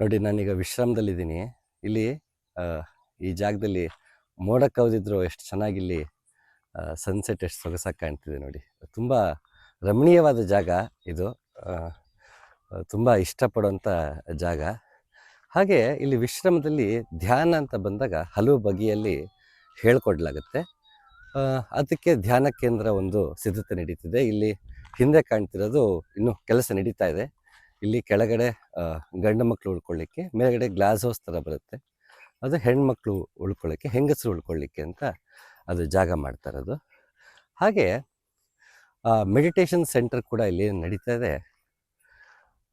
ನೋಡಿ, ನಾನೀಗ ವಿಶ್ರಾಮದಲ್ಲಿದ್ದೀನಿ. ಇಲ್ಲಿ ಈ ಜಾಗದಲ್ಲಿ ಮೋಡ ಕವಿದಿದ್ರು ಎಷ್ಟು ಚೆನ್ನಾಗಿ ಇಲ್ಲಿ ಸನ್ಸೆಟ್ ಎಷ್ಟು ಸೊಗಸಾಗಿ ಕಾಣ್ತಿದೆ ನೋಡಿ. ತುಂಬ ರಮಣೀಯವಾದ ಜಾಗ ಇದು. ತುಂಬ ಇಷ್ಟಪಡುವಂಥ ಜಾಗ. ಹಾಗೆ ಇಲ್ಲಿ ವಿಶ್ರಮದಲ್ಲಿ ಧ್ಯಾನ ಅಂತ ಬಂದಾಗ ಹಲವು ಬಗೆಯಲ್ಲಿ ಹೇಳ್ಕೊಡ್ಲಾಗುತ್ತೆ. ಅದಕ್ಕೆ ಧ್ಯಾನ ಕೇಂದ್ರ ಒಂದು ಸಿದ್ಧತೆ ನಡೀತಿದೆ. ಇಲ್ಲಿ ಹಿಂದೆ ಕಾಣ್ತಿರೋದು ಇನ್ನೂ ಕೆಲಸ ನಡೀತಾ ಇದೆ. ಇಲ್ಲಿ ಕೆಳಗಡೆ ಗಂಡು ಮಕ್ಕಳು ಉಳ್ಕೊಳ್ಳಿಕ್ಕೆ, ಮೇಲ್ಗಡೆ ಗ್ಲಾಸ್ ಹೌಸ್ ಥರ ಬರುತ್ತೆ. ಅದು ಹೆಣ್ಮಕ್ಳು ಉಳ್ಕೊಳ್ಳಿಕ್ಕೆ, ಹೆಂಗಸರು ಉಳ್ಕೊಳ್ಳಿಕ್ಕೆ ಅಂತ ಅದು ಜಾಗ ಮಾಡ್ತಾರೆ ಅದು ಹಾಗೆ ಮೆಡಿಟೇಷನ್ ಸೆಂಟರ್ ಕೂಡ ಇಲ್ಲಿ ನಡೀತಾ ಇದೆ.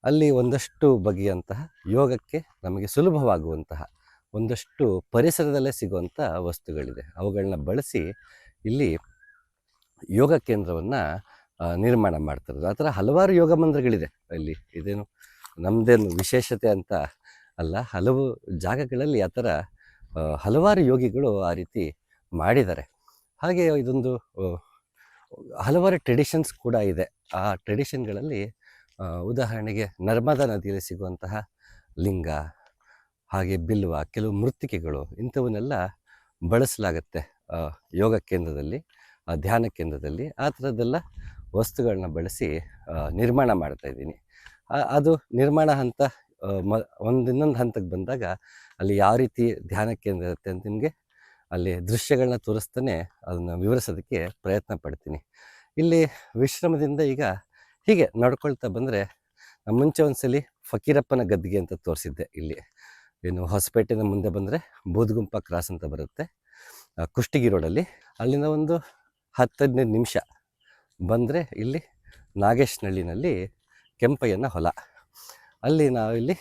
ಅಲ್ಲಿ ಒಂದಷ್ಟು ಬಗೆಯಂತಹ ಯೋಗಕ್ಕೆ ನಮಗೆ ಸುಲಭವಾಗುವಂತಹ ಒಂದಷ್ಟು ಪರಿಸರದಲ್ಲೇ ಸಿಗುವಂಥ ವಸ್ತುಗಳಿದೆ. ಅವುಗಳನ್ನ ಬಳಸಿ ಇಲ್ಲಿ ಯೋಗ ಕೇಂದ್ರವನ್ನು ನಿರ್ಮಾಣ ಮಾಡ್ತಿರೋದು ಆ ಥರ ಹಲವಾರು ಯೋಗ ಮಂದಿರಗಳಿದೆ ಅಲ್ಲಿ. ಇದೇನು ನಮ್ಮದೇನು ವಿಶೇಷತೆ ಅಂತ ಅಲ್ಲ. ಹಲವು ಜಾಗಗಳಲ್ಲಿ ಆ ಥರ ಹಲವಾರು ಯೋಗಿಗಳು ಆ ರೀತಿ ಮಾಡಿದ್ದಾರೆ. ಹಾಗೆ ಇದೊಂದು ಹಲವಾರು ಟ್ರೆಡಿಷನ್ಸ್ ಕೂಡ ಇದೆ. ಆ ಟ್ರೆಡಿಷನ್ಗಳಲ್ಲಿ ಉದಾಹರಣೆಗೆ ನರ್ಮದಾ ನದಿಯಲ್ಲಿ ಸಿಗುವಂತಹ ಲಿಂಗ, ಹಾಗೆ ಬಿಲ್ವ, ಕೆಲವು ಮೃತ್ತಿಕೆಗಳು ಇಂಥವನ್ನೆಲ್ಲ ಬಳಸಲಾಗತ್ತೆ ಯೋಗ ಕೇಂದ್ರದಲ್ಲಿ. ಧ್ಯಾನ ಕೇಂದ್ರದಲ್ಲಿ ಆ ಥರದ್ದೆಲ್ಲ ವಸ್ತುಗಳನ್ನ ಬಳಸಿ ನಿರ್ಮಾಣ ಮಾಡ್ತಾ ಇದ್ದೀನಿ. ಅದು ನಿರ್ಮಾಣ ಹಂತ ಮ, ಒಂದು ಇನ್ನೊಂದು ಹಂತಕ್ಕೆ ಬಂದಾಗ ಅಲ್ಲಿ ಯಾವ ರೀತಿ ಧ್ಯಾನ ಕೇಂದ್ರ ಇರುತ್ತೆ ಅಂತ ನಿಮಗೆ ಅಲ್ಲಿ ದೃಶ್ಯಗಳನ್ನ ತೋರಿಸ್ತಾನೆ ಅದನ್ನು ವಿವರಿಸೋದಕ್ಕೆ ಪ್ರಯತ್ನ ಪಡ್ತೀನಿ. ಇಲ್ಲಿ ವಿಶ್ರಮದಿಂದ ಈಗ ಹೀಗೆ ನಡ್ಕೊಳ್ತಾ ಬಂದರೆ ಮುಂಚೆ ಒಂದ್ಸಲಿ ಫಕೀರಪ್ಪನ ಗದ್ದಿಗೆ ಅಂತ ತೋರಿಸಿದ್ದೆ ಇಲ್ಲಿ. ಏನು ಹೊಸಪೇಟೆಯಿಂದ ಮುಂದೆ ಬಂದರೆ ಬೂದ್ಗುಂಪ ಕ್ರಾಸ್ ಅಂತ ಬರುತ್ತೆ ಕುಷ್ಟಗಿ ರೋಡಲ್ಲಿ. ಅಲ್ಲಿಂದ ಒಂದು ಹತ್ತು ನಿಮಿಷ ಬಂದರೆ ಇಲ್ಲಿ ನಾಗೇಶ್ನಳ್ಳಿನಲ್ಲಿ ಕೆಂಪಯ್ಯನ ಹೊಲ. ಅಲ್ಲಿ ನಾವು ಇಲ್ಲಿ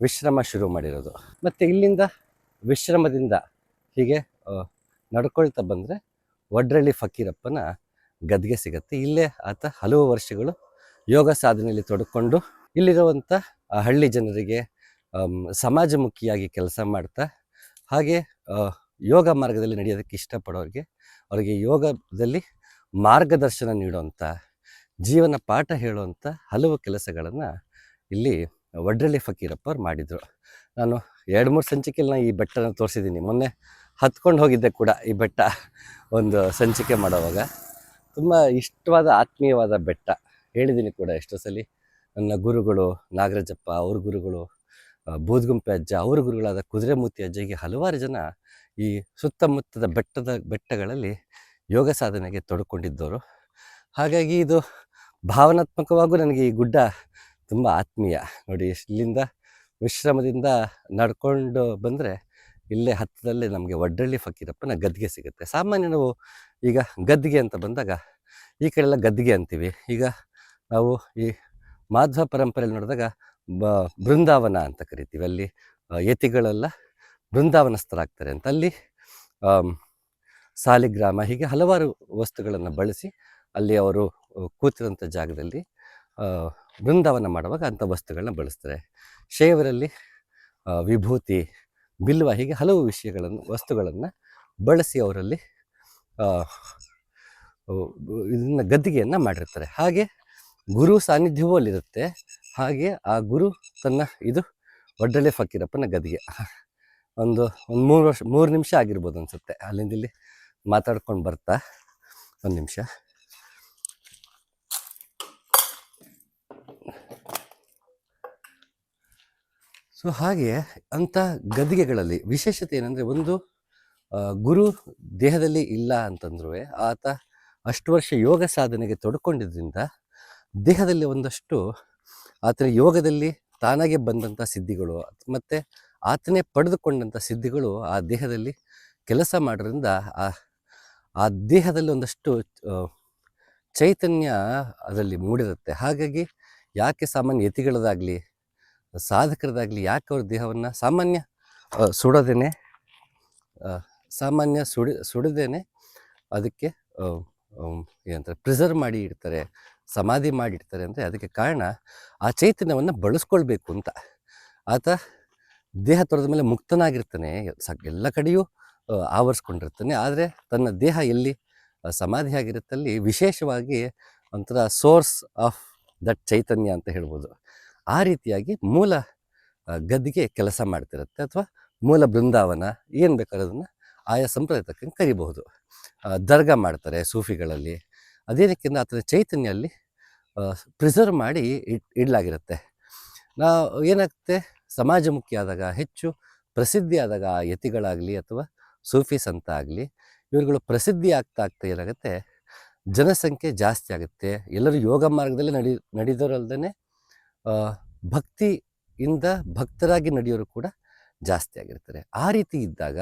ವಿಶ್ರಮ ಶುರು ಮಾಡಿರೋದು. ಮತ್ತು ಇಲ್ಲಿಂದ ವಿಶ್ರಮದಿಂದ ಹೀಗೆ ನಡ್ಕೊಳ್ತಾ ಬಂದರೆ ವಡ್ರಳ್ಳಿ ಫಕೀರಪ್ಪನ ಗದ್ಗೆ ಸಿಗತ್ತೆ. ಇಲ್ಲೇ ಆತ ಹಲವು ವರ್ಷಗಳು ಯೋಗ ಸಾಧನೆಯಲ್ಲಿ ತೊಡ್ಕೊಂಡು ಇಲ್ಲಿರುವಂಥ ಹಳ್ಳಿ ಜನರಿಗೆ ಸಮಾಜಮುಖಿಯಾಗಿ ಕೆಲಸ ಮಾಡ್ತಾ, ಹಾಗೆ ಯೋಗ ಮಾರ್ಗದಲ್ಲಿ ನಡೆಯೋದಕ್ಕೆ ಇಷ್ಟಪಡೋರಿಗೆ, ಅವರಿಗೆ ಯೋಗದಲ್ಲಿ ಮಾರ್ಗದರ್ಶನ ನೀಡುವಂಥ ಜೀವನ ಪಾಠ ಹೇಳುವಂಥ ಹಲವು ಕೆಲಸಗಳನ್ನು ಇಲ್ಲಿ ವಡ್ರಳ್ಳಿ ಫಕೀರಪ್ಪ ಅವ್ರು ಮಾಡಿದರು. ನಾನು ಎರಡು ಮೂರು ಸಂಚಿಕೆಯಲ್ಲಿ ನಾನು ಈ ಬೆಟ್ಟನ ತೋರಿಸಿದ್ದೀನಿ. ಮೊನ್ನೆ ಹತ್ಕೊಂಡು ಹೋಗಿದ್ದೆ ಕೂಡ ಈ ಬೆಟ್ಟ ಒಂದು ಸಂಚಿಕೆ ಮಾಡುವಾಗ. ತುಂಬ ಇಷ್ಟವಾದ ಆತ್ಮೀಯವಾದ ಬೆಟ್ಟ. ಹೇಳಿದ್ದೀನಿ ಕೂಡ ಎಷ್ಟೋ ಸಲ ನನ್ನ ಗುರುಗಳು ನಾಗರಾಜಪ್ಪ, ಅವ್ರ ಗುರುಗಳು ಬೂದ್ಗುಂಪೆ ಅಜ್ಜ, ಅವ್ರ ಗುರುಗಳಾದ ಕುದುರೆಮೂತಿ ಅಜ್ಜಗೆ ಹಲವಾರು ಜನ ಈ ಸುತ್ತಮುತ್ತದ ಬೆಟ್ಟದ, ಬೆಟ್ಟಗಳಲ್ಲಿ ಯೋಗ ಸಾಧನೆಗೆ ತೊಡಕೊಂಡಿದ್ದವರು. ಹಾಗಾಗಿ ಇದು ಭಾವನಾತ್ಮಕವಾಗೂ ನನಗೆ ಈ ಗುಡ್ಡ ತುಂಬ ಆತ್ಮೀಯ. ನೋಡಿ, ಇಲ್ಲಿಂದ ವಿಶ್ರಮದಿಂದ ನಡ್ಕೊಂಡು ಬಂದರೆ ಇಲ್ಲೇ ಹತ್ತದಲ್ಲೇ ನಮಗೆ ವಡ್ಡಳ್ಳಿ ಫಕೀರಪ್ಪನ ಗದ್ದಿಗೆ ಸಿಗುತ್ತೆ. ಸಾಮಾನ್ಯ ನಾವು ಈಗ ಗದ್ದಿಗೆ ಅಂತ ಬಂದಾಗ ಈ ಕಡೆ ಎಲ್ಲ ಗದ್ಗೆ ಅಂತೀವಿ. ಈಗ ನಾವು ಈ ಮಾಧ್ವ ಪರಂಪರೆಯಲ್ಲಿ ನೋಡಿದಾಗ ಬ ಬೃಂದಾವನ ಅಂತ ಕರಿತೀವಿ. ಅಲ್ಲಿ ಯತಿಗಳೆಲ್ಲ ಬೃಂದಾವನಸ್ಥರಾಗ್ತಾರೆ ಅಂತ ಅಲ್ಲಿ ಸಾಲಿಗ್ರಾಮ ಹೀಗೆ ಹಲವಾರು ವಸ್ತುಗಳನ್ನು ಬಳಸಿ ಅಲ್ಲಿ ಅವರು ಕೂತಿರೋಂಥ ಜಾಗದಲ್ಲಿ ಬೃಂದಾವನ ಮಾಡುವಾಗ ಅಂಥ ವಸ್ತುಗಳನ್ನ ಬಳಸ್ತಾರೆ. ಶೇವರಲ್ಲಿ ವಿಭೂತಿ, ಬಿಲ್ವ ಹೀಗೆ ಹಲವು ವಿಷಯಗಳನ್ನು ವಸ್ತುಗಳನ್ನು ಬಳಸಿ ಅವರಲ್ಲಿ ಇದನ್ನು ಗದ್ದಿಗೆಯನ್ನು ಮಾಡಿರ್ತಾರೆ. ಹಾಗೆ ಗುರು ಸಾನ್ನಿಧ್ಯವೂ ಅಲ್ಲಿರುತ್ತೆ. ಹಾಗೆ ಆ ಗುರು ತನ್ನ ಇದು ಒಡ್ಡಳೆ ಫಕೀರಪ್ಪನ ಗದ್ದಿಗೆ. ಒಂದು ಒಂದು ಮೂರು ವರ್ಷ, ಮೂರು ನಿಮಿಷ ಆಗಿರ್ಬೋದು ಅನಿಸುತ್ತೆ. ಅಲ್ಲಿಂದ ಇಲ್ಲಿ ಮಾತಾಡ್ಕೊಂಡು ಬರ್ತಾ. ಒಂದು ನಿಮಿಷ. ಸೊ ಹಾಗೆ ಅಂಥ ಗದ್ದಿಗೆಗಳಲ್ಲಿ ವಿಶೇಷತೆ ಏನಂದರೆ ಒಂದು ಗುರು ದೇಹದಲ್ಲಿ ಇಲ್ಲ ಅಂತಂದ್ರೂ ಆತ ಅಷ್ಟು ವರ್ಷ ಯೋಗ ಸಾಧನೆಗೆ ತೊಡ್ಕೊಂಡಿದ್ದರಿಂದ ದೇಹದಲ್ಲಿ ಒಂದಷ್ಟು ಆತನ ಯೋಗದಲ್ಲಿ ತಾನಾಗೆ ಬಂದಂಥ ಸಿದ್ಧಿಗಳು, ಮತ್ತು ಆತನೇ ಪಡೆದುಕೊಂಡಂಥ ಸಿದ್ಧಿಗಳು ಆ ದೇಹದಲ್ಲಿ ಕೆಲಸ ಮಾಡೋದ್ರಿಂದ ಆ ಆ ದೇಹದಲ್ಲಿ ಒಂದಷ್ಟು ಚೈತನ್ಯ ಅದರಲ್ಲಿ ಮೂಡಿರುತ್ತೆ. ಹಾಗಾಗಿ ಯಾಕೆ ಸಾಮಾನ್ಯ ಯತಿಗಳದಾಗಲಿ, ಸಾಧಕರದಾಗಲಿ ಯಾಕೆ ಅವ್ರ ದೇಹವನ್ನು ಸಾಮಾನ್ಯ ಸುಡೋದೇನೆ ಸಾಮಾನ್ಯ ಸುಡಿ, ಸುಡದೇನೆ ಅದಕ್ಕೆ ಏನಂತಾರೆ ಪ್ರಿಸರ್ವ್ ಮಾಡಿ ಇಡ್ತಾರೆ, ಸಮಾಧಿ ಮಾಡಿ ಇಡ್ತಾರೆ ಅಂದರೆ ಅದಕ್ಕೆ ಕಾರಣ ಆ ಚೈತನ್ಯವನ್ನು ಬಳಸ್ಕೊಳ್ಬೇಕು ಅಂತ. ಆತ ದೇಹ ತೊರೆದ ಮೇಲೆ ಮುಕ್ತನಾಗಿರ್ತಾನೆ. ಎಲ್ಲ ಕಡೆಯೂ ಆವರಿಸ್ಕೊಂಡಿರ್ತಾನೆ. ಆದರೆ ತನ್ನ ದೇಹ ಎಲ್ಲಿ ಸಮಾಧಿ ಸಮಾಧಿಯಾಗಿರುತ್ತಲ್ಲಿ ವಿಶೇಷವಾಗಿ ಒಂಥರ ಸೋರ್ಸ್ ಆಫ್ ದಟ್ ಚೈತನ್ಯ ಅಂತ ಹೇಳ್ಬೋದು. ಆ ರೀತಿಯಾಗಿ ಮೂಲ ಗದ್ದಿಗೆ ಕೆಲಸ ಮಾಡ್ತಿರುತ್ತೆ ಅಥವಾ ಮೂಲ ಬೃಂದಾವನ ಏನು ಬೇಕಾದ್ರೂ ಅದನ್ನು ಆಯಾ ಸಂಪ್ರದಾಯ ತಕ್ಕಂಗೆ ಕರಿಬಹುದು ದರ್ಗಾ ಮಾಡ್ತಾರೆ ಸೂಫಿಗಳಲ್ಲಿ. ಅದೇನಕ್ಕಿಂತ ಆತನ ಚೈತನ್ಯ ಅಲ್ಲಿ ಪ್ರಿಸರ್ವ್ ಮಾಡಿ ಇಡ್ ಇಡಲಾಗಿರುತ್ತೆ. ನಾವು ಏನಾಗುತ್ತೆ? ಸಮಾಜಮುಖಿ ಆದಾಗ ಹೆಚ್ಚು ಪ್ರಸಿದ್ಧಿ ಆದಾಗ ಆ ಯತಿಗಳಾಗಲಿ ಅಥವಾ ಸೂಫಿ ಸಂತ ಆಗಲಿ ಇವ್ರುಗಳು ಪ್ರಸಿದ್ಧಿ ಆಗ್ತಾ ಆಗ್ತಾ ಏನಾಗುತ್ತೆ ಜನಸಂಖ್ಯೆ ಜಾಸ್ತಿ ಆಗುತ್ತೆ. ಎಲ್ಲರೂ ಯೋಗ ಮಾರ್ಗದಲ್ಲಿ ನಡಿ ನಡೆದವರಲ್ದೇ ಭಕ್ತಿಯಿಂದ ಭಕ್ತರಾಗಿ ನಡೆಯೋರು ಕೂಡ ಜಾಸ್ತಿ ಆಗಿರ್ತಾರೆ. ಆ ರೀತಿ ಇದ್ದಾಗ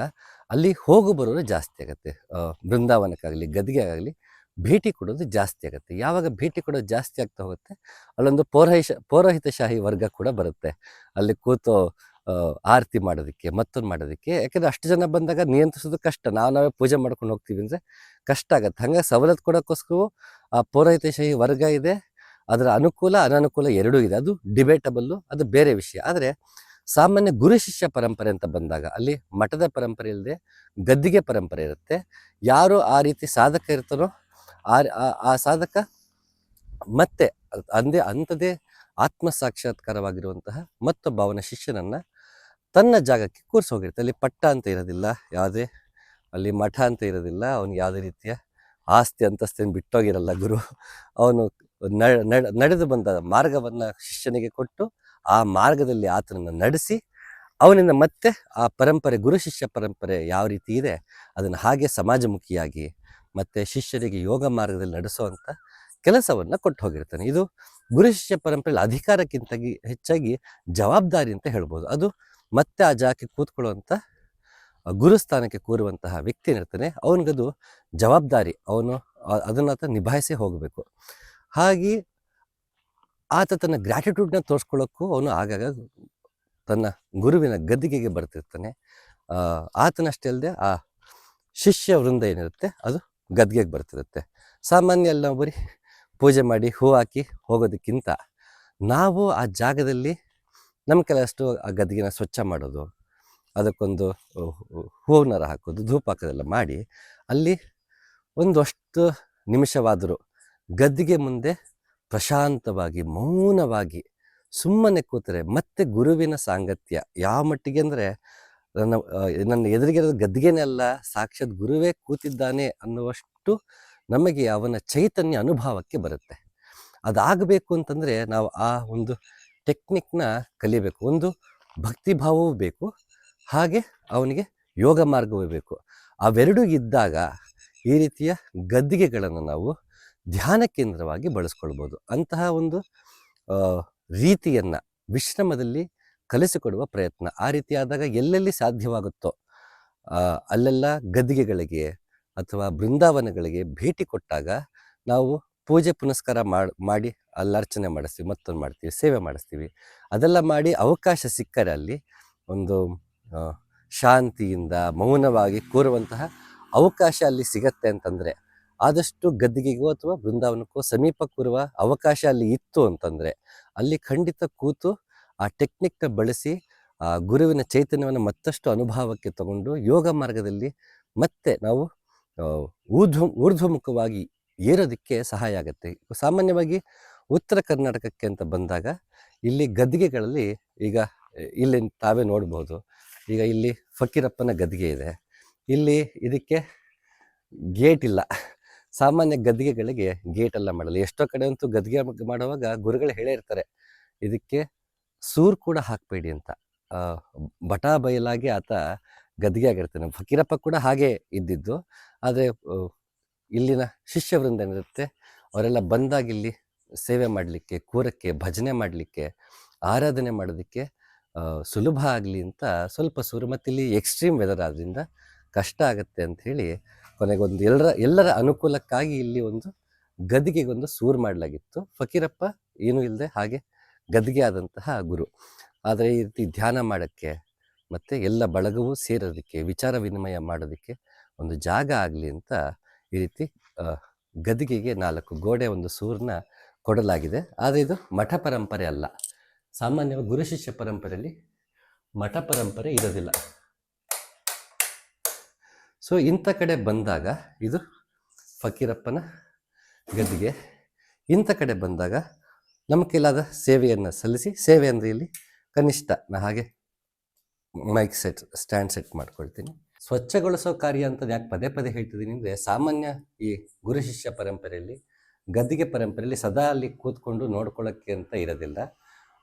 ಅಲ್ಲಿ ಹೋಗು ಬರೋರು ಜಾಸ್ತಿ ಆಗುತ್ತೆ. ಬೃಂದಾವನಕ್ಕಾಗಲಿ ಆಗಲಿ ಭೇಟಿ ಕೊಡೋದು ಜಾಸ್ತಿ ಆಗುತ್ತೆ. ಯಾವಾಗ ಭೇಟಿ ಕೊಡೋದು ಜಾಸ್ತಿ ಆಗ್ತಾ ಹೋಗುತ್ತೆ, ಅಲ್ಲೊಂದು ಪೌರಹಿಶ ಪೌರೋಹಿತಶಾಹಿ ವರ್ಗ ಕೂಡ ಬರುತ್ತೆ. ಅಲ್ಲಿ ಕೂತು ಆರತಿ ಮಾಡೋದಕ್ಕೆ, ಮತ್ತೊಂದು ಮಾಡೋದಕ್ಕೆ. ಯಾಕೆಂದರೆ ಅಷ್ಟು ಜನ ಬಂದಾಗ ನಿಯಂತ್ರಿಸೋದು ಕಷ್ಟ. ನಾವು ನಾವೇ ಪೂಜೆ ಮಾಡ್ಕೊಂಡು ಹೋಗ್ತೀವಿ ಅಂದರೆ ಕಷ್ಟ ಆಗುತ್ತೆ. ಹಾಗೆ ಸವಲತ್ತು ಕೊಡೋಕ್ಕೋಸ್ಕರವು ಆ ಪೌರೋಹಿತಶಾಹಿ ವರ್ಗ ಇದೆ. ಅದರ ಅನುಕೂಲ, ಅನನುಕೂಲ ಎರಡೂ ಇದೆ. ಅದು ಡಿಬೇಟಬಲ್ಲು ಅದು ಬೇರೆ ವಿಷಯ. ಆದರೆ ಸಾಮಾನ್ಯ ಗುರು ಶಿಷ್ಯ ಪರಂಪರೆ ಅಂತ ಬಂದಾಗ ಅಲ್ಲಿ ಮಠದ ಪರಂಪರೆ ಇಲ್ಲದೆ ಗದ್ದಿಗೆ ಪರಂಪರೆ ಇರುತ್ತೆ. ಯಾರು ಆ ರೀತಿ ಸಾಧಕ ಇರ್ತಾನೋ ಆ ಆ- ಸಾಧಕ ಮತ್ತೆ ಅಂದೇ ಅಂಥದೇ ಆತ್ಮ ಸಾಕ್ಷಾತ್ಕಾರವಾಗಿರುವಂತಹ ಮತ್ತೊಬ್ಬ ಅವನ ಶಿಷ್ಯನನ್ನ ತನ್ನ ಜಾಗಕ್ಕೆ ಕೂರಿಸಿ ಹೋಗಿರುತ್ತೆ. ಅಲ್ಲಿ ಪಟ್ಟ ಅಂತ ಇರೋದಿಲ್ಲ, ಯಾವುದೇ ಅಲ್ಲಿ ಮಠ ಅಂತ ಇರೋದಿಲ್ಲ, ಅವನು ಯಾವುದೇ ರೀತಿಯ ಆಸ್ತಿ ಅಂತಸ್ತೇನು ಬಿಟ್ಟೋಗಿರಲ್ಲ ಗುರು. ಅವನು ನಡೆದು ಬಂದ ಮಾರ್ಗವನ್ನು ಶಿಷ್ಯನಿಗೆ ಕೊಟ್ಟು ಆ ಮಾರ್ಗದಲ್ಲಿ ಆತನನ್ನು ನಡೆಸಿ ಅವನಿಂದ ಮತ್ತೆ ಆ ಪರಂಪರೆ, ಗುರು ಶಿಷ್ಯ ಪರಂಪರೆ ಯಾವ ರೀತಿ ಇದೆ, ಅದನ್ನು ಹಾಗೆ ಸಮಾಜಮುಖಿಯಾಗಿ ಮತ್ತೆ ಶಿಷ್ಯರಿಗೆ ಯೋಗ ಮಾರ್ಗದಲ್ಲಿ ನಡೆಸುವಂಥ ಕೆಲಸವನ್ನು ಕೊಟ್ಟು ಹೋಗಿರ್ತಾನೆ ಇದು ಗುರು ಶಿಷ್ಯ ಪರಂಪರೆಯಲ್ಲಿ ಅಧಿಕಾರಕ್ಕಿಂತ ಹೆಚ್ಚಾಗಿ ಜವಾಬ್ದಾರಿ ಅಂತ ಹೇಳ್ಬೋದು. ಅದು ಮತ್ತೆ ಆ ಜಾಗಕ್ಕೆ ಕೂತ್ಕೊಳ್ಳುವಂಥ ಗುರುಸ್ಥಾನಕ್ಕೆ ಕೂರುವಂತಹ ವ್ಯಕ್ತಿ ಏನಿರ್ತಾನೆ ಅವನಿಗದು ಜವಾಬ್ದಾರಿ, ಅವನು ಅದನ್ನು ಅದನ್ನ ಆತ ನಿಭಾಯಿಸಿ ಹೋಗಬೇಕು. ಹಾಗೆ ಆತ ತನ್ನ ಗ್ರ್ಯಾಟಿಟ್ಯೂಡ್ನ ತೋರಿಸ್ಕೊಳ್ಳೋಕ್ಕೂ ಅವನು ಆಗಾಗ ತನ್ನ ಗುರುವಿನ ಗದ್ದಿಗೆಗೆ ಬರ್ತಿರ್ತಾನೆ. ಆತನಷ್ಟೇ ಅಲ್ಲದೆ ಆ ಶಿಷ್ಯ ವೃಂದ ಏನಿರುತ್ತೆ, ಅದು ಗದ್ಗೆಗೆ ಬರ್ತಿರುತ್ತೆ. ಸಾಮಾನ್ಯ ನಾವು ಬರೀ ಪೂಜೆ ಮಾಡಿ ಹೂ ಹಾಕಿ ಹೋಗೋದಕ್ಕಿಂತ ನಾವು ಆ ಜಾಗದಲ್ಲಿ ನಮ್ಮ ಕೆಲವಷ್ಟು ಆ ಗದ್ಗೆನ ಸ್ವಚ್ಛ ಮಾಡೋದು, ಅದಕ್ಕೊಂದು ಹೂವನ್ನರ ಹಾಕೋದು ಧೂಪ ಹಾಕೋದೆಲ್ಲ ಮಾಡಿ ಅಲ್ಲಿ ಒಂದಷ್ಟು ನಿಮಿಷವಾದರೂ ಗದ್ದಿಗೆ ಮುಂದೆ ಪ್ರಶಾಂತವಾಗಿ, ಮೌನವಾಗಿ ಸುಮ್ಮನೆ ಕೂತರೆ ಮತ್ತೆ ಗುರುವಿನ ಸಾಂಗತ್ಯ ಯಾವ ಮಟ್ಟಿಗೆ ಅಂದರೆ ನನ್ನ ನನ್ನ ಎದುರಿಗಿರೋ ಗದ್ದಿಗೆನೆಲ್ಲ ಸಾಕ್ಷಾತ್ ಗುರುವೇ ಕೂತಿದ್ದಾನೆ ಅನ್ನುವಷ್ಟು ನಮಗೆ ಅವನ ಚೈತನ್ಯ ಅನುಭವಕ್ಕೆ ಬರುತ್ತೆ. ಅದಾಗಬೇಕು ಅಂತಂದರೆ ನಾವು ಆ ಒಂದು ಟೆಕ್ನಿಕ್ನ ಕಲಿಬೇಕು. ಒಂದು ಭಕ್ತಿಭಾವವೂ ಬೇಕು, ಹಾಗೆ ಅವನಿಗೆ ಯೋಗ ಮಾರ್ಗವೂ ಬೇಕು. ಅವೆರಡೂ ಇದ್ದಾಗ ಈ ರೀತಿಯ ಗದ್ದಿಗೆಗಳನ್ನು ನಾವು ಧ್ಯಾನ ಕೇಂದ್ರವಾಗಿ ಬಳಸ್ಕೊಳ್ಬೋದು. ಅಂತಹ ಒಂದು ರೀತಿಯನ್ನ, ವಿಶ್ರಮದಲ್ಲಿ ಕಲಿಸಿಕೊಡುವ ಪ್ರಯತ್ನ. ಆ ರೀತಿ ಆದಾಗ ಎಲ್ಲೆಲ್ಲಿ ಸಾಧ್ಯವಾಗುತ್ತೋ ಅಲ್ಲೆಲ್ಲ ಗದ್ದಿಗೆಗಳಿಗೆ ಅಥವಾ ಬೃಂದಾವನಗಳಿಗೆ ಭೇಟಿ ಕೊಟ್ಟಾಗ ನಾವು ಪೂಜೆ ಪುನಸ್ಕಾರ ಮಾಡಿ ಮಾಡಿ ಅಲ್ಲಿ ಅರ್ಚನೆ ಮಾಡಿಸ್ತೀವಿ, ಮತ್ತೊಂದು ಮಾಡ್ತೀವಿ, ಸೇವೆ ಮಾಡಿಸ್ತೀವಿ. ಅದೆಲ್ಲ ಮಾಡಿ ಅವಕಾಶ ಸಿಕ್ಕರೆ ಅಲ್ಲಿ ಒಂದು ಶಾಂತಿಯಿಂದ ಮೌನವಾಗಿ ಕೂರುವಂತಹ ಅವಕಾಶ ಅಲ್ಲಿ ಸಿಗತ್ತೆ ಅಂತಂದರೆ, ಆದಷ್ಟು ಗದ್ದಿಗೆಗೋ ಅಥವಾ ಬೃಂದಾವನಕ್ಕೋ ಸಮೀಪ ಕೂರುವ ಅವಕಾಶ ಅಲ್ಲಿ ಇತ್ತು ಅಂತಂದರೆ, ಅಲ್ಲಿ ಖಂಡಿತ ಕೂತು ಆ ಟೆಕ್ನಿಕ್ನ ಬಳಸಿ, ಆ ಗುರುವಿನ ಚೈತನ್ಯವನ್ನು ಮತ್ತಷ್ಟು ಅನುಭವಕ್ಕೆ ತಗೊಂಡು ಯೋಗ ಮಾರ್ಗದಲ್ಲಿ ಮತ್ತೆ ನಾವು ಊರ್ಧ್ವ, ಊರ್ಧ್ವಮುಖವಾಗಿ ಏರೋದಕ್ಕೆ ಸಹಾಯ ಆಗುತ್ತೆ. ಸಾಮಾನ್ಯವಾಗಿ ಉತ್ತರ ಕರ್ನಾಟಕಕ್ಕೆ ಅಂತ ಬಂದಾಗ ಇಲ್ಲಿ ಗದ್ದಿಗೆಗಳಲ್ಲಿ ಈಗ, ಇಲ್ಲಿ ತಾವೇ ನೋಡ್ಬೋದು. ಈಗ ಇಲ್ಲಿ ಫಕೀರಪ್ಪನ ಗದ್ದಿಗೆ ಇದೆ. ಇಲ್ಲಿ ಇದಕ್ಕೆ ಗೇಟ್ ಇಲ್ಲ. ಸಾಮಾನ್ಯ ಗದ್ದಿಗೆಗಳಿಗೆ ಗೇಟ್ ಎಲ್ಲ ಮಾಡಲ್ಲ. ಎಷ್ಟೋ ಕಡೆ ಅಂತೂ ಗದ್ದಿಗೆ ಮಾಡುವಾಗ ಗುರುಗಳು ಹೇಳೇ ಇರ್ತಾರೆ. ಇದಕ್ಕೆ ಸೂರ್ ಕೂಡ ಹಾಕಬೇಡಿ ಅಂತ. ಬಟಾ ಬಯಲಾಗಿ ಆತ ಗದ್ದಿಗೆ ಆಗಿರ್ತಾನೆ ಫಕೀರಪ್ಪ ಕೂಡ ಹಾಗೆ ಇದ್ದಿದ್ದು. ಆದರೆ ಇಲ್ಲಿನ ಶಿಷ್ಯವೃಂದ ಏನಿರುತ್ತೆ ಅವರೆಲ್ಲ ಬಂದಾಗ ಇಲ್ಲಿ ಸೇವೆ ಮಾಡಲಿಕ್ಕೆ, ಕೂರಕ್ಕೆ, ಭಜನೆ ಮಾಡಲಿಕ್ಕೆ, ಆರಾಧನೆ ಮಾಡೋದಕ್ಕೆ ಸುಲಭ ಆಗಲಿ ಅಂತ ಸ್ವಲ್ಪ ಸೂರು. ಮತ್ತು ಇಲ್ಲಿ ಎಕ್ಸ್ಟ್ರೀಮ್ ವೆದರ್ ಆದ್ದರಿಂದ ಕಷ್ಟ ಆಗುತ್ತೆ ಅಂತ ಹೇಳಿ ಕೊನೆಗೊಂದು ಎಲ್ಲರ ಎಲ್ಲರ ಅನುಕೂಲಕ್ಕಾಗಿ ಇಲ್ಲಿ ಒಂದು ಗದಿಗೆಗೊಂದು ಸೂರು ಮಾಡಲಾಗಿತ್ತು. ಫಕೀರಪ್ಪ ಏನೂ ಇಲ್ಲದೆ ಹಾಗೆ ಗದ್ದಿಗೆ ಆದಂತಹ ಗುರು. ಆದರೆ ಈ ರೀತಿ ಧ್ಯಾನ ಮಾಡೋಕ್ಕೆ ಮತ್ತು ಎಲ್ಲ ಬಳಗವೂ ಸೇರೋದಕ್ಕೆ, ವಿಚಾರ ವಿನಿಮಯ ಮಾಡೋದಕ್ಕೆ ಒಂದು ಜಾಗ ಆಗಲಿ ಅಂತ ಈ ರೀತಿ ಗದ್ಗೆಗೆ ನಾಲ್ಕು ಗೋಡೆ ಒಂದು ಸೂರನ್ನ ಕೊಡಲಾಗಿದೆ. ಆದರೆ ಇದು ಮಠ ಪರಂಪರೆ ಅಲ್ಲ. ಸಾಮಾನ್ಯವಾಗಿ ಗುರು ಶಿಷ್ಯ ಪರಂಪರೆಯಲ್ಲಿ ಮಠ ಪರಂಪರೆ ಇರೋದಿಲ್ಲ. ಸೊ, ಇಂಥ ಕಡೆ ಬಂದಾಗ ಇದು ಫಕೀರಪ್ಪನ ಗದ್ದಿಗೆ, ಇಂಥ ಕಡೆ ಬಂದಾಗ ನಮ್ಮ ಸೇವೆಯನ್ನು ಸಲ್ಲಿಸಿ, ಸೇವೆ ಅಂದರೆ ಇಲ್ಲಿ ಕನಿಷ್ಠ ನಾ ಹಾಗೆ ಮೈಕ್ ಸೆಟ್ ಸ್ಟ್ಯಾಂಡ್ ಸೆಟ್ ಮಾಡ್ಕೊಳ್ತೀನಿ. ಸ್ವಚ್ಛಗೊಳಿಸೋ ಕಾರ್ಯ ಅಂತ ಯಾಕೆ ಪದೇ ಪದೇ ಹೇಳ್ತಿದ್ದೀನಿ ಅಂದರೆ ಸಾಮಾನ್ಯ ಈ ಗುರು ಶಿಷ್ಯ ಪರಂಪರೆಯಲ್ಲಿ, ಗದ್ದಿಗೆ ಪರಂಪರೆಯಲ್ಲಿ ಸದಾ ಅಲ್ಲಿ ಕೂತ್ಕೊಂಡು ನೋಡ್ಕೊಳ್ಳೋಕ್ಕೆ ಅಂತ ಇರೋದಿಲ್ಲ.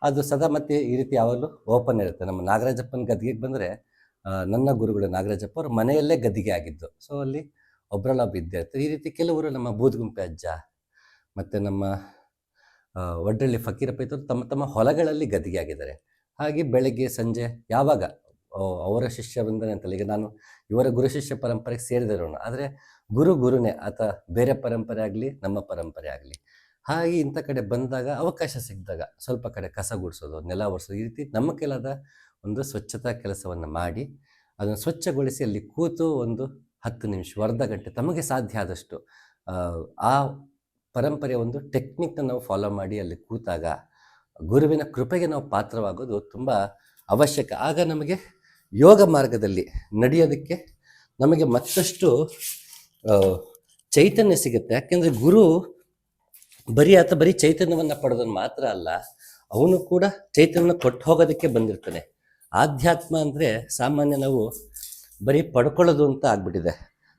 ಅದು ಸದಾ ಮತ್ತೆ ಈ ರೀತಿ ಯಾವಾಗಲೂ ಓಪನ್ ಇರುತ್ತೆ. ನಮ್ಮ ನಾಗರಾಜಪ್ಪನ ಗದ್ದಿಗೆಗೆ ಬಂದರೆ ನನ್ನ ಗುರುಗಳು ನಾಗರಾಜಪ್ಪ ಅವರು ಮನೆಯಲ್ಲೇ ಗದ್ದಿಗೆ ಆಗಿದ್ದು. ಸೊ ಅಲ್ಲಿ ಒಬ್ಬರಲ್ಲ ಇದ್ದೇ ಇರ್ತಾರೆ ಈ ರೀತಿ ಕೆಲವರು ನಮ್ಮ ಬೂದ್ಗುಂಪೆ ಅಜ್ಜ, ಮತ್ತು ನಮ್ಮ ವಡ್ಡಳ್ಳಿ ಫಕೀರಪ್ಪ ಇದ್ದರು ತಮ್ಮ ತಮ್ಮ ಹೊಲಗಳಲ್ಲಿ ಗದ್ದಿಗೆ ಆಗಿದ್ದಾರೆ ಹಾಗೆ ಬೆಳಗ್ಗೆ, ಸಂಜೆ, ಯಾವಾಗ? ಅವರ ಶಿಷ್ಯ ಬಂದರೆ ಅಂತಲ್ಲ, ಈಗ ನಾನು ಇವರ ಗುರು ಶಿಷ್ಯ ಪರಂಪರೆಗೆ ಸೇರಿದಿರೋಣ ಆದರೆ ಗುರು ಗುರುನೇ, ಆತ ಬೇರೆ ಪರಂಪರೆ ಆಗಲಿ, ನಮ್ಮ ಪರಂಪರೆ ಆಗಲಿ. ಹಾಗೆ ಇಂಥ ಕಡೆ ಬಂದಾಗ ಅವಕಾಶ ಸಿಕ್ಕಿದಾಗ ಸ್ವಲ್ಪ ಕಡೆ ಕಸ ಗುಡಿಸೋದು, ನೆಲ ಒರೆಸೋದು, ಈ ರೀತಿ ನಮ್ಮ ಕೆಲದ ಒಂದು ಸ್ವಚ್ಛತಾ ಕೆಲಸವನ್ನು ಮಾಡಿ, ಅದನ್ನು ಸ್ವಚ್ಛಗೊಳಿಸಿ ಅಲ್ಲಿ ಕೂತು ಒಂದು ಹತ್ತು ನಿಮಿಷ, ಅರ್ಧ ಗಂಟೆ ತಮಗೆ ಸಾಧ್ಯ ಆದಷ್ಟು ಆ ಪರಂಪರೆಯ ಒಂದು ಟೆಕ್ನಿಕ್ನ ನಾವು ಫಾಲೋ ಮಾಡಿ ಅಲ್ಲಿ ಕೂತಾಗ ಗುರುವಿನ ಕೃಪೆಗೆ ನಾವು ಪಾತ್ರವಾಗೋದು ತುಂಬ ಅವಶ್ಯಕ. ಆಗ ನಮಗೆ ಯೋಗ ಮಾರ್ಗದಲ್ಲಿ ನಡೆಯೋದಕ್ಕೆ ನಮಗೆ ಮತ್ತಷ್ಟು ಚೈತನ್ಯ ಸಿಗುತ್ತೆ. ಯಾಕೆಂದರೆ ಗುರು ಬರೀ ಆತ ಬರೀ ಚೈತನ್ಯವನ್ನು ಪಡೆದನ್ನು ಮಾತ್ರ ಅಲ್ಲ, ಅವನು ಕೂಡ ಚೈತನ್ಯ ಕೊಟ್ಟು ಹೋಗೋದಕ್ಕೆ ಬಂದಿರ್ತಾನೆ. ಆಧ್ಯಾತ್ಮ ಅಂದರೆ ಸಾಮಾನ್ಯ ನಾವು ಬರೀ ಪಡ್ಕೊಳ್ಳೋದು ಅಂತ ಆಗ್ಬಿಟ್ಟಿದೆ.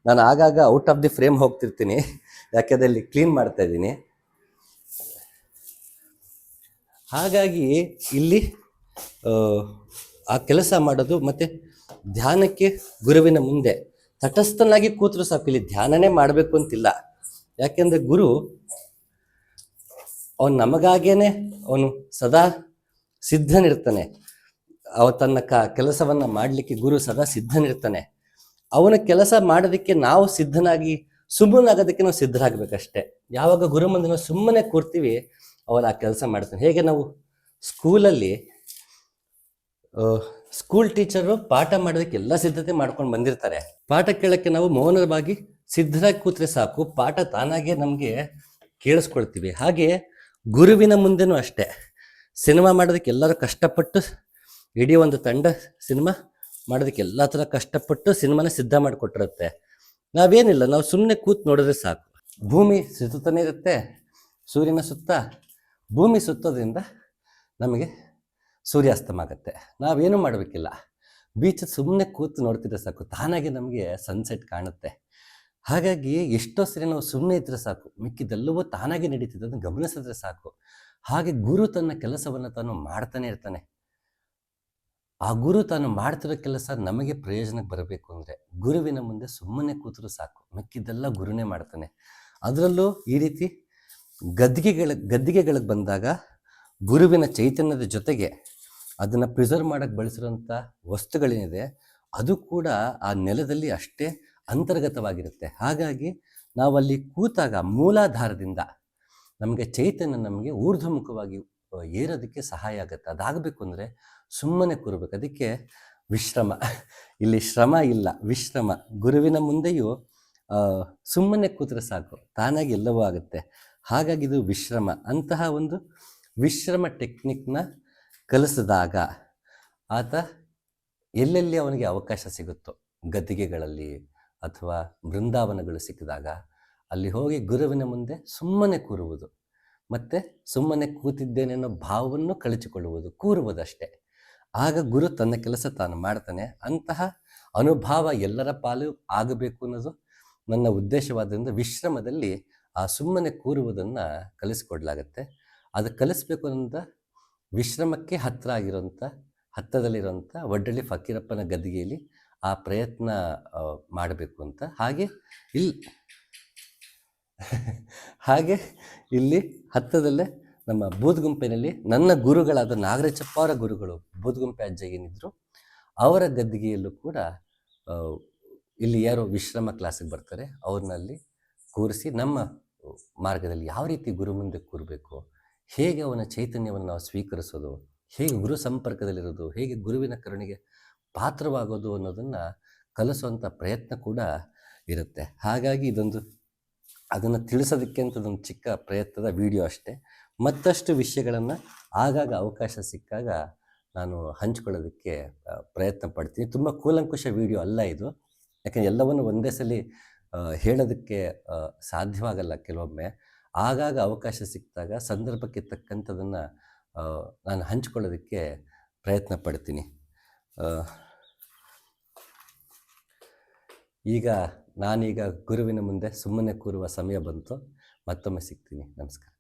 ನಾನು ಆಗಾಗ ಔಟ್ ಆಫ್ ದಿ ಫ್ರೇಮ್ ಹೋಗ್ತಿರ್ತೀನಿ. ಯಾಕೆಂದ್ರೆ ಕ್ಲೀನ್ ಮಾಡ್ತಾ ಇದ್ದೀನಿ. ಹಾಗಾಗಿ ಇಲ್ಲಿ ಆ, ಆ ಕೆಲಸ ಮಾಡೋದು ಮತ್ತು ಧ್ಯಾನಕ್ಕೆ ಗುರುವಿನ ಮುಂದೆ ತಟಸ್ಥನಾಗಿ ಕೂತರು ಸಾಕು. ಇಲ್ಲಿ ಧ್ಯಾನನೇ ಮಾಡಬೇಕು ಅಂತಿಲ್ಲ. ಯಾಕೆಂದರೆ ಗುರು ಅವನು ನಮಗಾಗೇನೆ ಅವನು ಸದಾ ಸಿದ್ಧನಿರ್ತಾನೆ. ಅವ ತನ್ನ ಕ ಕೆಲಸವನ್ನು ಮಾಡಲಿಕ್ಕೆ ಗುರು ಸದಾ ಸಿದ್ಧನಿರ್ತಾನೆ. ಅವನ ಕೆಲಸ ಮಾಡೋದಕ್ಕೆ ನಾವು ಸಿದ್ಧನಾಗಿ ಸುಮ್ಮನಾಗೋದಕ್ಕೆ ನಾವು ಸಿದ್ಧರಾಗಬೇಕಷ್ಟೇ. ಯಾವಾಗ ಗುರು ಮುಂದೆ ನಾವು ಸುಮ್ಮನೆ ಕೂರ್ತೀವಿ, ಅವರು ಆ ಕೆಲಸ ಮಾಡ್ತಾನೆ ಹೇಗೆ ನಾವು ಸ್ಕೂಲಲ್ಲಿ ಸ್ಕೂಲ್ ಟೀಚರು ಪಾಠ ಮಾಡೋದಕ್ಕೆ ಎಲ್ಲ ಸಿದ್ಧತೆ ಮಾಡ್ಕೊಂಡು ಬಂದಿರ್ತಾರೆ. ಪಾಠ ಕೇಳೋಕ್ಕೆ ನಾವು ಮೌನವಾಗಿ ಸಿದ್ಧರಾಗಿ ಕೂತ್ರೆ ಸಾಕು, ಪಾಠ ತಾನಾಗೆ ನಮಗೆ ಕೇಳಿಸ್ಕೊಳ್ತೀವಿ. ಹಾಗೆ ಗುರುವಿನ ಮುಂದೆನೂ ಅಷ್ಟೇ. ಸಿನಿಮಾ ಮಾಡೋದಕ್ಕೆ ಎಲ್ಲರೂ ಕಷ್ಟಪಟ್ಟು, ಇಡೀ ಒಂದು ತಂಡ ಸಿನಿಮಾ ಮಾಡೋದಕ್ಕೆ ಎಲ್ಲ ಥರ ಕಷ್ಟಪಟ್ಟು ಸಿನಿಮಾನ ಸಿದ್ಧ ಮಾಡಿಕೊಟ್ಟಿರುತ್ತೆ. ನಾವೇನಿಲ್ಲ, ನಾವು ಸುಮ್ಮನೆ ಕೂತ್ ನೋಡಿದ್ರೆ ಸಾಕು. ಭೂಮಿ ಸುತ್ತಾನೆ ಇರುತ್ತೆ, ಸೂರ್ಯನ ಸುತ್ತ. ಭೂಮಿ ಸುತ್ತೋದ್ರಿಂದ ನಮಗೆ ಸೂರ್ಯಾಸ್ತಮ ಆಗುತ್ತೆ. ನಾವೇನು ಮಾಡಬೇಕಿಲ್ಲ. ಬೀಚ್ ಸುಮ್ಮನೆ ಕೂತು ನೋಡ್ತಿದ್ರೆ ಸಾಕು, ತಾನಾಗಿ ನಮಗೆ ಸನ್ಸೆಟ್ ಕಾಣುತ್ತೆ. ಹಾಗಾಗಿ ಎಷ್ಟೋ ಸರಿ ನಾವು ಸುಮ್ಮನೆ ಇದ್ರೆ ಸಾಕು, ಮಿಕ್ಕಿದೆಲ್ಲವೂ ತಾನಾಗಿ ನಡೀತಿದೆ, ಅದನ್ನು ಗಮನಿಸಿದ್ರೆ ಸಾಕು. ಹಾಗೆ ಗುರು ತನ್ನ ಕೆಲಸವನ್ನು ತಾನು ಮಾಡ್ತಾನೆ ಇರ್ತಾನೆ. ಆ ಗುರು ತಾನು ಮಾಡ್ತಿರೋ ಕೆಲಸ ನಮಗೆ ಪ್ರಯೋಜನಕ್ಕೆ ಬರಬೇಕು ಅಂದರೆ ಗುರುವಿನ ಮುಂದೆ ಸುಮ್ಮನೆ ಕೂತರು ಸಾಕು. ಮಿಕ್ಕಿದ್ದೆಲ್ಲ ಗುರುನೇ ಮಾಡ್ತಾನೆ. ಅದರಲ್ಲೂ ಈ ರೀತಿ ಗದ್ದಿಗೆಗಳ ಗದ್ದಿಗೆಗಳಿಗೆ ಬಂದಾಗ ಗುರುವಿನ ಚೈತನ್ಯದ ಜೊತೆಗೆ ಅದನ್ನು ಪ್ರಿಸರ್ವ್ ಮಾಡೋಕ್ಕೆ ಬಳಸಿರೋಂಥ ವಸ್ತುಗಳೇನಿದೆ, ಅದು ಕೂಡ ಆ ನೆಲದಲ್ಲಿ ಅಷ್ಟೇ ಅಂತರ್ಗತವಾಗಿರುತ್ತೆ. ಹಾಗಾಗಿ ನಾವಲ್ಲಿ ಕೂತಾಗ ಮೂಲಾಧಾರದಿಂದ ನಮಗೆ ಚೈತನ್ಯ ನಮಗೆ ಊರ್ಧ್ವಮುಖವಾಗಿ ಏರೋದಕ್ಕೆ ಸಹಾಯ ಆಗುತ್ತೆ. ಅದಾಗಬೇಕು ಅಂದರೆ ಸುಮ್ಮನೆ ಕೂರಬೇಕು. ಅದಕ್ಕೆ ವಿಶ್ರಮ. ಇಲ್ಲಿ ಶ್ರಮ ಇಲ್ಲ, ವಿಶ್ರಮ. ಗುರುವಿನ ಮುಂದೆಯೂ ಸುಮ್ಮನೆ ಕೂತ್ರೆ ಸಾಕು. ತಾನಾಗಿ ಎಲ್ಲವೂ ಆಗುತ್ತೆ. ಹಾಗಾಗಿ ಇದು ವಿಶ್ರಮ. ಅಂತಹ ಒಂದು ವಿಶ್ರಮ ಟೆಕ್ನಿಕ್ನ ಕಲಿಸಿದಾಗ ಆತ ಎಲ್ಲೆಲ್ಲಿ ಅವನಿಗೆ ಅವಕಾಶ ಸಿಗುತ್ತೋ, ಗದ್ದಿಗೆಗಳಲ್ಲಿ ಅಥವಾ ಬೃಂದಾವನಗಳು ಸಿಕ್ಕಿದಾಗ, ಅಲ್ಲಿ ಹೋಗಿ ಗುರುವಿನ ಮುಂದೆ ಸುಮ್ಮನೆ ಕೂರುವುದು. ಮತ್ತು ಸುಮ್ಮನೆ ಕೂತಿದ್ದೇನೆ ಅನ್ನೋ ಭಾವವನ್ನು ಕಳಚಿಕೊಳ್ಳುವುದು, ಕೂರುವುದಷ್ಟೇ. ಆಗ ಗುರು ತನ್ನ ಕೆಲಸ ತಾನು ಮಾಡ್ತಾನೆ. ಅಂತಹ ಅನುಭವ ಎಲ್ಲರ ಪಾಲು ಆಗಬೇಕು ಅನ್ನೋದು ನನ್ನ ಉದ್ದೇಶವಾದ್ದರಿಂದ ವಿಶ್ರಮದಲ್ಲಿ ಆ ಸುಮ್ಮನೆ ಕೂರುವುದನ್ನು ಕಲಿಸ್ಕೊಡ್ಲಾಗತ್ತೆ. ಅದು ಕಲಿಸ್ಬೇಕು ಅಂತ ವಿಶ್ರಮಕ್ಕೆ ಹತ್ತಿರ ಆಗಿರೋಂಥ ಹತ್ತದಲ್ಲಿರೋಂಥ ಒಡ್ಡಳ್ಳಿ ಫಕೀರಪ್ಪನ ಗದ್ದಿಗೆಯಲ್ಲಿ ಆ ಪ್ರಯತ್ನ ಮಾಡಬೇಕು ಅಂತ. ಹಾಗೆ ಇಲ್ಲಿ ಹಾಗೆ ಇಲ್ಲಿ ಹತ್ತದಲ್ಲೇ ನಮ್ಮ ಬೂದ್ಗುಂಪಿನಲ್ಲಿ ನನ್ನ ಗುರುಗಳಾದ ನಾಗರಾಜಪ್ಪ ಅವರ ಗುರುಗಳು ಬೂದ್ಗುಂಪೆ ಅಜ್ಜ ಏನಿದ್ರು, ಅವರ ಗದ್ದಿಗೆಯಲ್ಲೂ ಕೂಡ ಇಲ್ಲಿ ಯಾರು ವಿಶ್ರಮ ಕ್ಲಾಸಿಗೆ ಬರ್ತಾರೆ. ಅವ್ರನ್ನಲ್ಲಿ ಕೂರಿಸಿ ನಮ್ಮ ಮಾರ್ಗದಲ್ಲಿ ಯಾವ ರೀತಿ ಗುರು ಮುಂದೆ ಕೂರಬೇಕು, ಹೇಗೆ ಅವನ ಚೈತನ್ಯವನ್ನು ನಾವು ಸ್ವೀಕರಿಸೋದು, ಹೇಗೆ ಗುರು ಸಂಪರ್ಕದಲ್ಲಿರೋದು, ಹೇಗೆ ಗುರುವಿನ ಕರುಣೆಗೆ ಪಾತ್ರವಾಗೋದು ಅನ್ನೋದನ್ನು ಕಲಿಸುವಂಥ ಪ್ರಯತ್ನ ಕೂಡ ಇರುತ್ತೆ. ಹಾಗಾಗಿ ಇದೊಂದು ಅದನ್ನು ತಿಳಿಸೋದಕ್ಕೆ ಅಂತ ಒಂದು ಚಿಕ್ಕ ಪ್ರಯತ್ನದ ವಿಡಿಯೋ ಅಷ್ಟೇ. ಮತ್ತಷ್ಟು ವಿಷಯಗಳನ್ನು ಆಗಾಗ ಅವಕಾಶ ಸಿಕ್ಕಾಗ ನಾನು ಹಂಚ್ಕೊಳ್ಳೋದಕ್ಕೆ ಪ್ರಯತ್ನ ಪಡ್ತೀನಿ. ತುಂಬ ಕೂಲಂಕುಷ ವಿಡಿಯೋ ಅಲ್ಲ ಇದು. ಯಾಕಂದ್ರೆ ಎಲ್ಲವನ್ನು ಒಂದೇ ಸಲ ಹೇಳೋದಕ್ಕೆ ಸಾಧ್ಯವಾಗಲ್ಲ ಕೆಲವೊಮ್ಮೆ. ಆಗಾಗ ಅವಕಾಶ ಸಿಕ್ಕಿದಾಗ ಸಂದರ್ಭಕ್ಕೆ ತಕ್ಕಂಥದನ್ನು ನಾನು ಹಂಚ್ಕೊಳ್ಳೋದಕ್ಕೆ ಪ್ರಯತ್ನ ಪಡ್ತೀನಿ. ಈಗ ನಾನೀಗ ಗುರುವಿನ ಮುಂದೆ ಸುಮ್ಮನೆ ಕೂರುವ ಸಮಯ ಬಂತು. ಮತ್ತೊಮ್ಮೆ ಸಿಗ್ತೀನಿ. ನಮಸ್ಕಾರ.